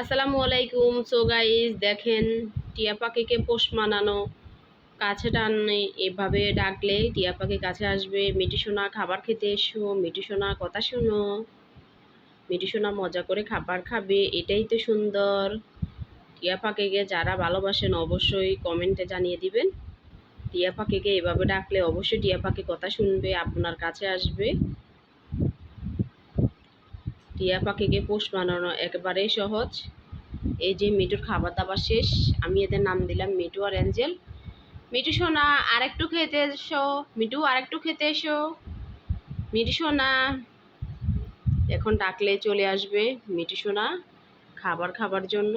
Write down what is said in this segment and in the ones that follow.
আসসালামু আলাইকুম। So guys দেখেন, টিয়া পাখিকে পোষ মানানো, কাছে টানে, এভাবে ডাকলে টিয়া পাখি কাছে আসবে। মিটি সোনা, খাবার খেতে এসো। মিটি সোনা, কথা শোনো। মিটি সোনা মজা করে খাবার খাবে, এটাই তো সুন্দর। টিয়া পাখিকে যারা ভালোবাসেন, অবশ্যই কমেন্টে জানিয়ে দিবেন। টিয়া পাখিকে এভাবে ডাকলে অবশ্যই টিয়া পাখি কথা শুনবে, আপনার কাছে আসবে। টিয়া পাখিকে পোষ বানানো একেবারেই সহজ। এই যে মিটুর খাবার দাবার শেষ, আমি এদের নাম দিলাম মিটু আর অ্যাঞ্জেল। মিটু সোনা, আরেকটু খেতে এসো। মিটু আরেকটু খেতে এসো। মিটু সোনা, এখন ডাকলে চলে আসবে মিটু সোনা খাবার খাবার জন্য।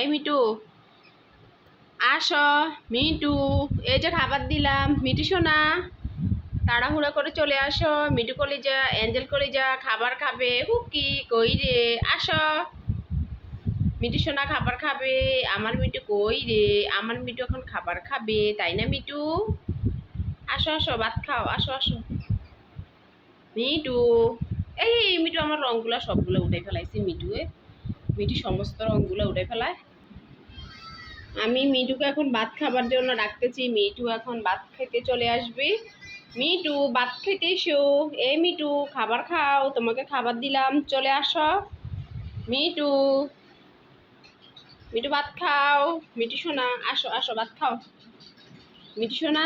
এই মিটু আসো। মিটু এই যে খাবার দিলাম। মিটু সোনা তাড়াহুড়া করে চলে আসো মিটু কলিজা, অ্যাঞ্জেল কলিজা, খাবার খাবে, হুকি কই রে আসো। মিটু সোনা খাবার খাবে, আমার মিটু কই রে আমার মিটু এখন খাবার খাবে, তাই না মিটু আসো আসো, ভাত খাও, আসো আসো। মিটু এই মিটু আমার রঙগুলো সবগুলো উঠে ফেলাইছি মিটুয়ে মিটু সমস্ত রঙগুলো উঠে ফেলায়। আমি মিটুকে এখন ভাত খাবার জন্য ডাকতেছি মিটু এখন ভাত খেতে চলে আসবে। মিটু ভাত খেতে এসো এ মিটু, খাবার খাও, তোমাকে খাবার দিলাম, চলে আসো। মিটু মিটু ভাত খাও, মিটু সোনা, আসো আসো, ভাত খাও। মিটু সোনা,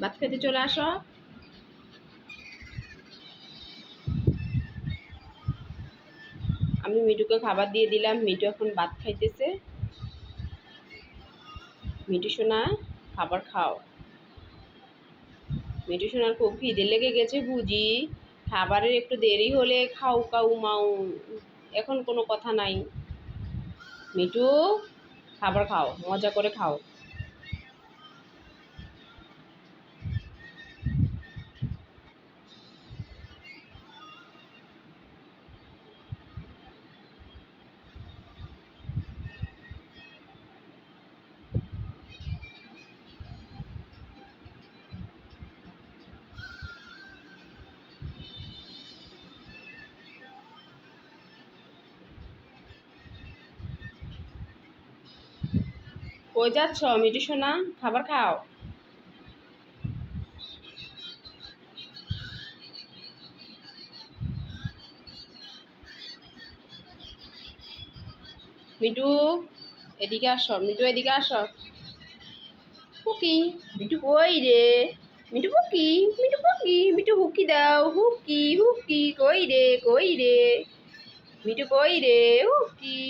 ভাত খেতে চলে আসো। আমি মিটুকে খাবার দিয়ে দিলাম, মিটু এখন ভাত খাইতেছে। মিটু সোনা, খাবার খাও। মিটু সোনার খুব খিদে লেগে গেছে বুঝি। খাবারের একটু দেরি হলে খাও, কাউ, মাউ। এখন কোনো কথা নাই। মিটু খাবার খাও, মজা করে খাও। কই যাচ্ছ? মিটু সোনা, খাবার খাও। মিটু এদিকে আস। মিটু এদিকে আসো। হুকি মিটু কই রে? মিটু হুকি মিটু হুকি মিটু হুকি দাও। হুকি হুকি, কই রে কই রে? মিটু কই রে, হুকি?